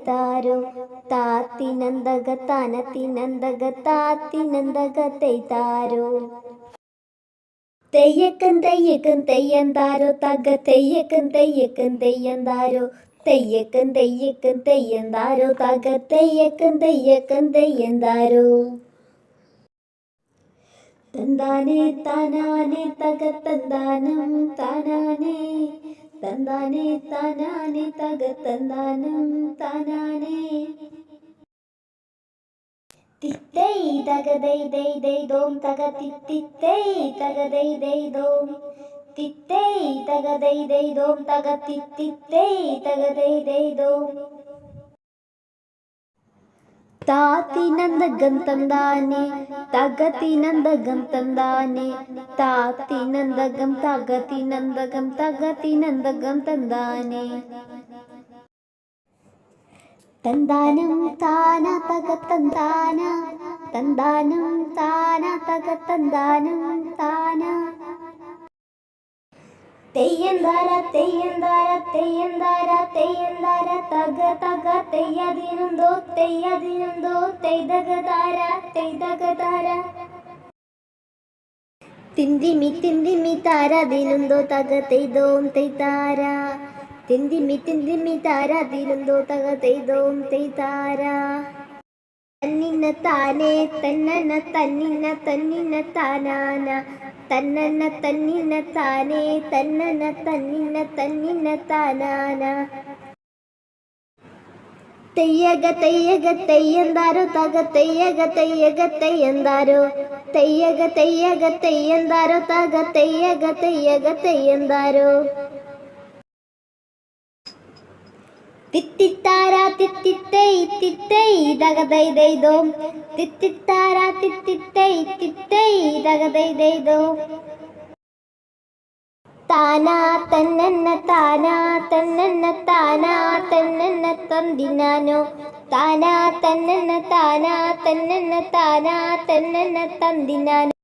താരോ? താത്തിനന്തക തനത്തിനന്തക താത്തിനന്തകത്തെ താരോ? തെയ്യക്കൻ തെയ്യക്കൻ തെയ്യന്താരോ തക തെയ്യക്കൻ തെയ്യക്കൻ തെയ്യന്താരോ തെയ്യക്കൻ തെയ്യക്കൻ തെയ്യന്താരോ തക തെയ്യക്കൻ തെയ്യക്കൻ തെയ്യന്താരോ തന്താനേ താനാനേ തക തന്താനം താനാനേ തന്താനേ താനാനേ തക തന്താനം താനാനേ തിത്തൈ തക ദൈ ദൈ ദൈ തക തിത്തിത്തൈ തക ദൈ ദൈ തിത്തൈ തക ദൈ ദൈ തക തിത്തിത്തൈ തക ദൈ ദൈ ദോം താത്തിനന്ദകം തന്താനെ താത്തിനന്ദകം തകത്തിനന്ദകം തകത്തിനന്ദകം തന്താനെ. തന്താനം താന തകത്തന്താന തന്താനം താന തകത്തന്താനം താന. തെയ്യന്താര തെയ്യന്താര തെയ്യന്താര തെയ്യന്താര തക തക തെയ്യതിനുന്തോ തെയ്യതിനുന്തോ തിന്തിമി തിന്തിമി താര ദിനുന്തോ തക തെയ്തോം തെയ്താര. തിന്തിമി തിന്തിമി താര ദിനുന്തോ തക തെയ്തോം തെയ്താര. തന്നിന്ന താനേ തന്നന തന്നിന്ന തന്നിന്ന താനാന. തന്നന തന്നിന്ന താനേ തന്നന തന്നിന്ന തന്നിന്ന താനാന. തെയ്യക തെയ്യക തെയ്യന്താരോ തക തെയ്യക തെയ്യക തെയ്യന്താരോ. തെയ്യക തെയ്യക തെയ്യന്താരോ തക തെയ്യക തെയ്യക തെയ്യന്താരോ. തിത്തിത്താരാ തിത്തിത്തൈ തിത്തൈ തക ദൈ ദൈ ദോം തിത്തിത്താര തിത്തിത്തൈ തിത്തൈ തക ദൈ ദൈ ദോം താനാ തന്നന്ന താനാ തന്നന്ന താനാ തന്നന്ന തന്തിനാനോ. താനാ തന്നന്ന താനാ തന്നന്ന താനാ തന്നന്ന തന്തിനാനോ.